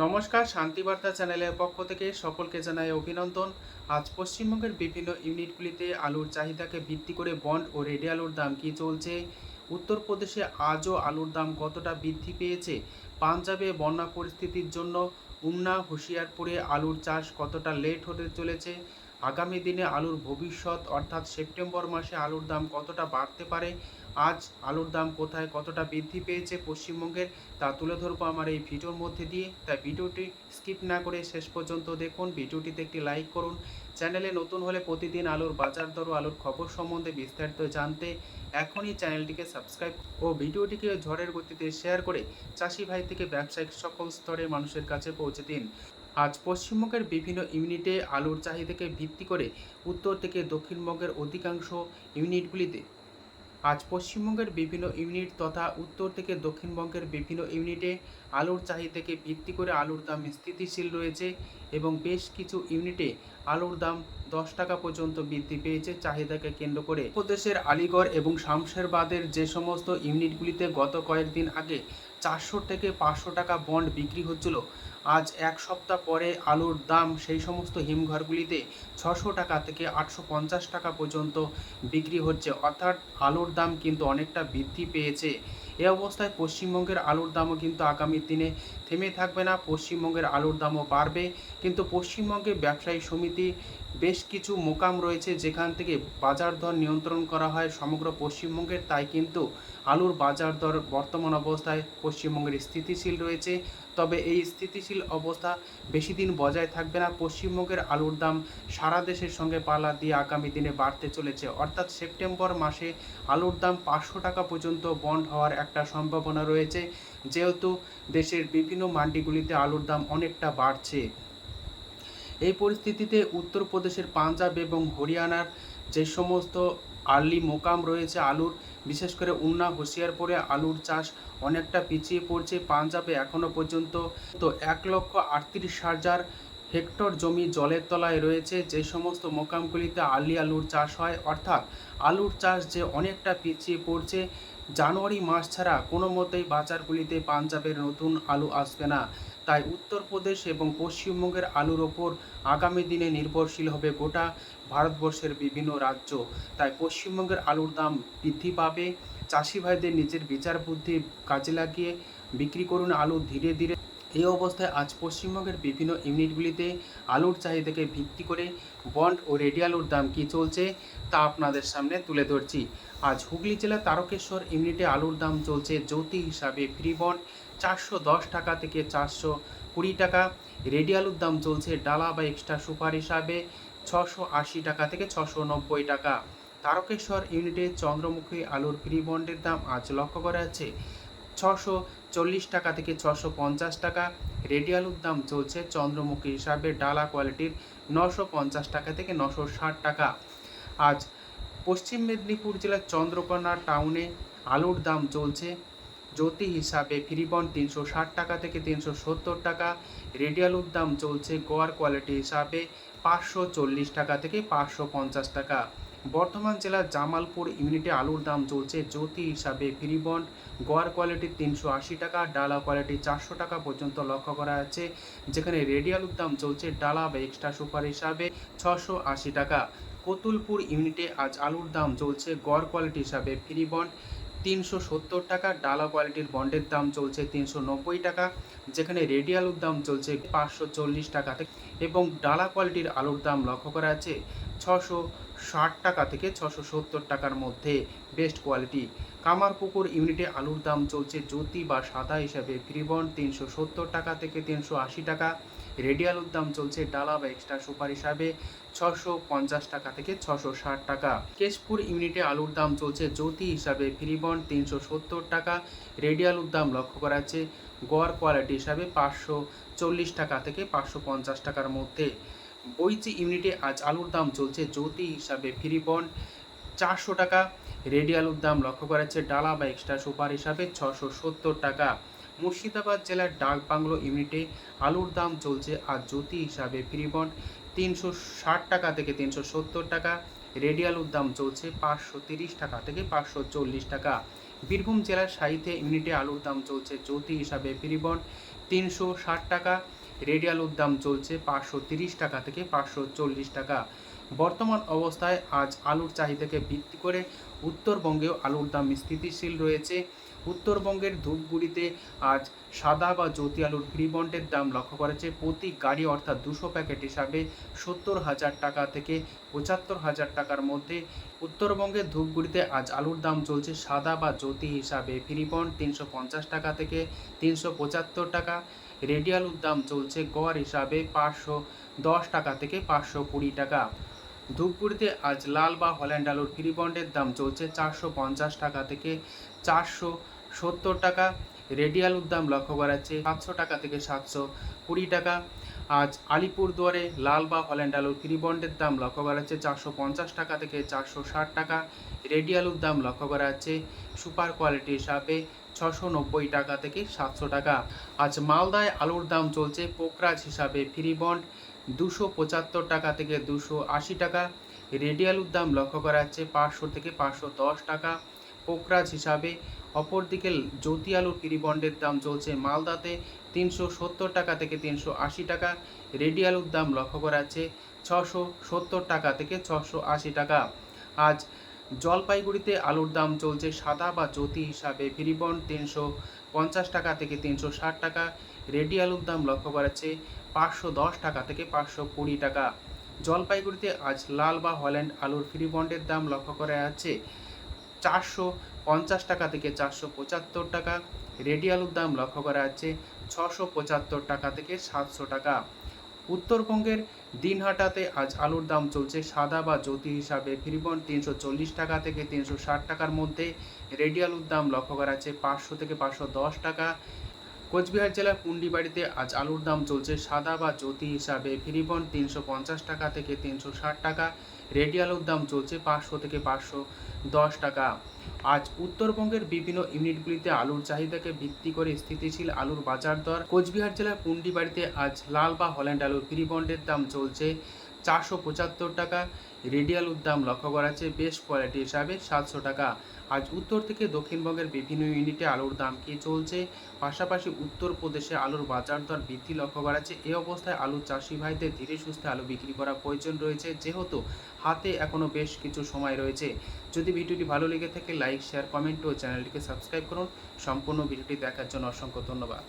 নমস্কার, শান্তিবার্তা চ্যানেলের পক্ষ থেকে সকলকে জানাই অভিনন্দন। আজ পশ্চিমবঙ্গের বিভিন্ন ইউনিটগুলিতে আলুর চাহিদাকে ভিত্তি করে বন্ড ও রেডি আলুর দাম কী চলছে? উত্তরপ্রদেশে আজও আলুর দাম কতটা বৃদ্ধি পেয়েছে? পাঞ্জাবে বন্যা পরিস্থিতির জন্য উন্না হুঁশিয়ারপুরে আলুর চাষ কতটা লেট হতে চলেছে? আগামী দিনে আলুর ভবিষ্যৎ, অর্থাৎ সেপ্টেম্বর মাসে আলুর দাম কতটা বাড়তে পারে? আজ আলুর দাম কোথায় কতটা বৃদ্ধি পেয়েছে পশ্চিমবঙ্গের, তা তুলে ধরবো আমার এই ভিডিওর মধ্যে দিয়ে। তাই ভিডিওটি স্কিপ না করে শেষ পর্যন্ত দেখুন, ভিডিওটিতে একটি লাইক করুন। চ্যানেলে নতুন হলে প্রতিদিন আলুর বাজার দর ও আলুর খবর সম্বন্ধে বিস্তারিত জানতে এখনই চ্যানেলটিকে সাবস্ক্রাইব ও ভিডিওটিকে ঝড়ের গতিতে শেয়ার করে চাষি ভাই থেকে ব্যবসায়িক সকল স্তরের মানুষের কাছে পৌঁছে দিন। আজ পশ্চিমবঙ্গের বিভিন্ন ইউনিটে আলুর চাহিদাকে ভিত্তি করে উত্তর থেকে দক্ষিণবঙ্গের অধিকাংশ ইউনিটগুলিতে আজ পশ্চিমবঙ্গের বিভিন্ন ইউনিট তথা উত্তর থেকে দক্ষিণবঙ্গের বিভিন্ন ইউনিটে আলুর চাহিদাকে ভিত্তি করে আলুর দাম স্থিতিশীল রয়েছে এবং বেশ কিছু ইউনিটে আলুর দাম দশ টাকা পর্যন্ত বৃদ্ধি পেয়েছে চাহিদাকে কেন্দ্র করে। প্রদেশের আলিগড় এবং শামশেরবাদের যে সমস্ত ইউনিটগুলিতে গত কয়েকদিন আগে চারশো থেকে পাঁচশো টাকা বন্ড বিক্রি হচ্ছিল। আজ এক সপ্তাহ পরে আলুর দাম সেই সমস্ত হিমঘরগুলিতে ছশো টাকা থেকে আটশো পঞ্চাশ টাকা পর্যন্ত বিক্রি হচ্ছে। অর্থাৎ আলুর দাম কিন্তু অনেকটা বৃদ্ধি পেয়েছে। এ অবস্থায় পশ্চিমবঙ্গের আলুর দামও কিন্তু আগামী দিনে থেমে থাকবে না। পশ্চিমবঙ্গের আলুর দামও বাড়বে। কিন্তু পশ্চিমবঙ্গে ব্যবসায়ী সমিতি বেশ কিছু মোকাম রয়েছে যেখান থেকে বাজার দর নিয়ন্ত্রণ করা হয় সমগ্র পশ্চিমবঙ্গের। তাই কিন্তু আলুর বাজার দর বর্তমান অবস্থায় পশ্চিমবঙ্গের স্থিতিশীল রয়েছে। তবে এই স্থিতিশীল অবস্থা বেশি দিন বজায় থাকবে না। পশ্চিমবঙ্গের আলুর দাম সারা দেশের সঙ্গে পাল্লা দিয়ে আগামী দিনে বাড়তে চলেছে। অর্থাৎ সেপ্টেম্বর মাসে আলুর দাম পাঁচশো টাকা পর্যন্ত বন্ড হওয়ার একটা সম্ভাবনা রয়েছে। যেহেতু দেশের বিভিন্ন মান্ডিগুলিতে আলুর দাম অনেকটা বাড়ছে। এই পরিস্থিতিতে উত্তরপ্রদেশের পাঞ্জাব এবং হরিয়ানার যে সমস্ত আর্লি মোকাম রয়েছে আলুর বিশেষ করে উন্না হুঁশিয়ারপুরে আলুর চাষ অনেকটা পিছিয়ে পড়ছে পাঞ্জাবে এখনও পর্যন্ত। তো এক লক্ষ আটত্রিশ হাজার হেক্টর জমি জলের তলায় রয়েছে। যে সমস্ত মোকামগুলিতে আলি আলুর চাষ হয়, অর্থাৎ আলুর চাষ যে অনেকটা পিছিয়ে পড়ছে, জানুয়ারি মাস ছাড়া কোনো মতেই বাজারগুলিতে পাঞ্জাবের নতুন আলু আসবে না। তাই উত্তরপ্রদেশ এবং পশ্চিমবঙ্গের আলুর ওপর আগামী দিনে নির্ভরশীল হবে গোটা ভারতবর্ষের বিভিন্ন রাজ্য। তাই পশ্চিমবঙ্গের আলুর দাম বৃদ্ধি পাবে। চাষি ভাইদের নিজের বিচার বুদ্ধি কাজে লাগিয়ে বিক্রি করুন আলু ধীরে ধীরে। এই অবস্থায় আজ পশ্চিমবঙ্গের বিভিন্ন ইউনিটগুলিতে আলুর চাহিদাকে ভিত্তি করে বন্ড ও রেডি আলুর দাম কী চলছে তা আপনাদের সামনে তুলে ধরছি। আজ হুগলি জেলার তারকেশ্বর ইউনিটে আলুর দাম চলছে জ্যোতি হিসাবে ফ্রি বন্ড। চারশো দশ টাকা থেকে চারশো কুড়ি টাকা। রেডি আলুর দাম চলছে ডালা বা এক্সট্রা সুপার হিসাবে ছশো আশি টাকা থেকে ছশো নব্বই টাকা। তারকেশ্বর ইউনিটে চন্দ্রমুখী আলুর ফ্রি বন্ডের দাম আজ লক্ষ্য করা যাচ্ছে। ছশো চল্লিশ টাকা থেকে ছশো পঞ্চাশ টাকা। রেডি আলুর দাম চলছে চন্দ্রমুখী হিসাবে ডালা কোয়ালিটির নশো পঞ্চাশ টাকা থেকে নশো ষাট টাকা। আজ পশ্চিম মেদিনীপুর জেলার চন্দ্রকোনা টাউনে আলুর দাম চলছে জ্যোতি হিসাবে ফ্রিবন তিনশো ষাট টাকা থেকে তিনশো সত্তর টাকা। রেডি আলুর দাম চলছে গোয়ার কোয়ালিটি হিসাবে পাঁচশো চল্লিশ টাকা থেকে পাঁচশো পঞ্চাশ টাকা। বর্ধমান জেলার জামালপুর ইউনিটে আলুর দাম চলছে জ্যোতি হিসাবে ফ্রিবন্ড গোয়ার কোয়ালিটি তিনশো আশি টাকা, ডালা কোয়ালিটি চারশো টাকা পর্যন্ত লক্ষ্য করা যাচ্ছে। যেখানে রেডি আলুর দাম চলছে ডালা বা এক্সট্রা সুপার হিসাবে ছশো আশি টাকা। কতুলপুর ইউনিটে আজ আলুর দাম চলছে গড় কোয়ালিটি হিসাবে ফ্রি বন্ড তিনশো সত্তর টাকা, ডালা কোয়ালিটির বন্ডের দাম চলছে তিনশো নব্বই টাকা, যেখানে রেডি আলুর দাম চলছে পাঁচশো চল্লিশ টাকা থেকে এবং ডালা কোয়ালিটির আলুর দাম লক্ষ্য করা আছে ছশো ষাট টাকা থেকে ছশো সত্তর টাকার মধ্যে বেস্ট কোয়ালিটি। কামারপুকুর ইউনিটে আলুর দাম চলছে জ্যোতি বা সাদা হিসাবে ফ্রিবন্ড তিনশো সত্তর টাকা থেকে তিনশো আশি টাকা রেডি আলুর দাম চলছে ডালা বা এক্সট্রা সুপার হিসাবে ছশো পঞ্চাশ টাকা থেকে ছশো ষাট টাকা। কেশপুর ইউনিটে আলুর দাম চলছে জ্যোতি হিসাবে ফ্রিবন্ড তিনশো সত্তর টাকা। রেডি আলুর দাম লক্ষ্য করা যাচ্ছে গড় কোয়ালিটি হিসাবে পাঁচশো চল্লিশ টাকা থেকে পাঁচশো পঞ্চাশ টাকার মধ্যে। বইচি ইউনিটে আজ আলুর দাম চলছে জ্যোতি হিসাবে ফ্রি বন্ড চারশো টাকা। রেডি আলুর দাম লক্ষ্য করা যাচ্ছে ডালা বা এক্সট্রা সুপার হিসাবে ছশো সত্তর টাকা। মুর্শিদাবাদ জেলার ডাক বাংলো ইউনিটে আলুর দাম চলছে আজ জ্যোতি হিসাবে ফ্রি বন্ড তিনশো ষাট টাকা থেকে তিনশো সত্তর টাকা, রেডি আলুর দাম চলছে পাঁচশো তিরিশ টাকা থেকে পাঁচশো চল্লিশ টাকা। বীরভূম জেলার সাহিত্যে ইউনিটে আলুর দাম চলছে জ্যোতি হিসাবে ফ্রি বন্ড তিনশো ষাট টাকা, রেডি আলুর দাম চলছে পাঁচশো তিরিশ টাকা থেকে পাঁচশো চল্লিশ টাকা। বর্তমান অবস্থায় আজ আলুর চাহিদাকে ভিত্তি করে উত্তরবঙ্গেও আলুর দাম স্থিতিশীল রয়েছে। উত্তরবঙ্গের ধূপগুড়িতে আজ সাদা বা জ্যোতি আলুর বন্ডের দাম লক্ষ্য করেছে প্রতি গাড়ি, অর্থাৎ দুশো প্যাকেট হিসাবে সত্তর হাজার টাকা থেকে পঁচাত্তর হাজার টাকার মধ্যে। উত্তরবঙ্গের ধূপগুড়িতে আজ আলুর দাম চলছে সাদা বা জ্যোতি হিসাবে। ফ্রি বন্ড তিনশো পঞ্চাশ টাকা থেকে তিনশো পঁচাত্তর টাকা। রেডি আলুর দাম চলছে গড় হিসাবে পাঁচশো দশ টাকা থেকে পাঁচশো কুড়ি টাকা। ধূপগুড়িতে আজ লাল বা হল্যান্ড আলুর ফ্রি বন্ডের দাম চলছে চারশো পঞ্চাশ টাকা থেকে চারশো সত্তর টাকা। রেডি আলুর দাম লক্ষ্য করা যাচ্ছে, সাতশো টাকা থেকে সাতশো কুড়ি টাকা। আজ আলিপুরদুয়ারে লাল বা হল্যান্ড আলুর ফ্রি বন্ডের দাম লক্ষ্য করা যাচ্ছে, চারশো পঞ্চাশ টাকা থেকে চারশো ষাট টাকা। রেডি আলুর দাম লক্ষ্য করা যাচ্ছে, সুপার কোয়ালিটি হিসাবে ছশো নব্বই টাকা থেকে সাতশো টাকা। আজ মালদায় আলুর দাম চলছে, পোকরাজ হিসাবে ফ্রি বন্ড দুশো পঁচাত্তর টাকা থেকে দুশো আশি টাকা। রেডি আলুর দাম লক্ষ্য করা যাচ্ছে, পাঁচশো থেকে পাঁচশো দশ টাকা। পোকরাজ হিসাবে অপরদিকে জ্যোতি আলুর ফ্রি বন্ডের দাম চলছে মালদাতে তিনশো সত্তর টাকা থেকে তিনশো আশি টাকা। রেডি আলুর দাম লক্ষ্য করা যাচ্ছে ছশো সত্তর টাকা থেকে ছশো আশি টাকা। আজ জলপাইগুড়িতে আলুর দাম চলছে সাদা বা জ্যোতি হিসাবে ফ্রি বন্ড তিনশো পঞ্চাশ টাকা থেকে তিনশো ষাট টাকা। রেডি আলুর দাম লক্ষ্য করা যাচ্ছে পাঁচশো দশ টাকা থেকে পাঁচশো কুড়ি টাকা। জলপাইগুড়িতে আজ লাল বা হল্যান্ড আলুর ফ্রি বন্ডের দাম লক্ষ্য করা যাচ্ছে চারশো পঞ্চাশ টাকা থেকে চারশো পঁচাত্তর টাকা। রেডি আলুর দাম লক্ষ্য করা যাচ্ছে ছশো পঁচাত্তর টাকা থেকে সাতশো টাকা। উত্তরবঙ্গের দিনহাটাতে আজ আলুর দাম চলছে সাদা বা জ্যোতি হিসাবে। ফ্রিবন তিনশো চল্লিশ টাকা থেকে তিনশো ষাট টাকার মধ্যে। রেডি আলুর দাম লক্ষ্য করা যাচ্ছে পাঁচশো থেকে পাঁচশো দশ টাকা। কোচবিহার জেলার পুন্ডিবাড়িতে আজ আলুর দাম চলছে সাদা বা জ্যোতি হিসাবে। ফ্রিবন তিনশো পঞ্চাশ টাকা থেকে তিনশো ষাট টাকা। রেডি আলুর দাম চলছে পাঁচশো থেকে পাঁচশো দশ টাকা। আজ উত্তরবঙ্গের বিভিন্ন ইউনিটগুলিতে আলুর চাহিদাকে ভিত্তি করে স্থিতিশীল আলুর বাজার দর। কোচবিহার জেলার পুন্ডিবাড়িতে আজ লাল বা হল্যান্ড আলুর ফ্রি বন্ডের দাম চলছে চারশো পঁচাত্তর টাকা। রেডি আলুর দাম লক্ষ্য করা যাচ্ছে বেস্ট কোয়ালিটি হিসাবে সাতশো টাকা। আজ উত্তর থেকে দক্ষিণবঙ্গের বিভিন্ন ইউনিটে আলুর দাম কি চলছে? পাশাপাশি উত্তরপ্রদেশে আলুর বাজার দর বৃদ্ধি লক্ষ্য করা যাচ্ছে এই অবস্থায় আলুর চাষি ভাইদের ধীরে সুস্থে আলু বিক্রি করা প্রয়োজন রয়েছে, যেহেতু হাতে এখনও বেশ কিছু সময় রয়েছে। যদি ভিডিওটি ভালো লেগে থাকে, লাইক, শেয়ার, কমেন্ট ও চ্যানেলটিকে সাবস্ক্রাইব করুন। সম্পূর্ণ ভিডিওটি দেখার জন্য অসংখ্য ধন্যবাদ।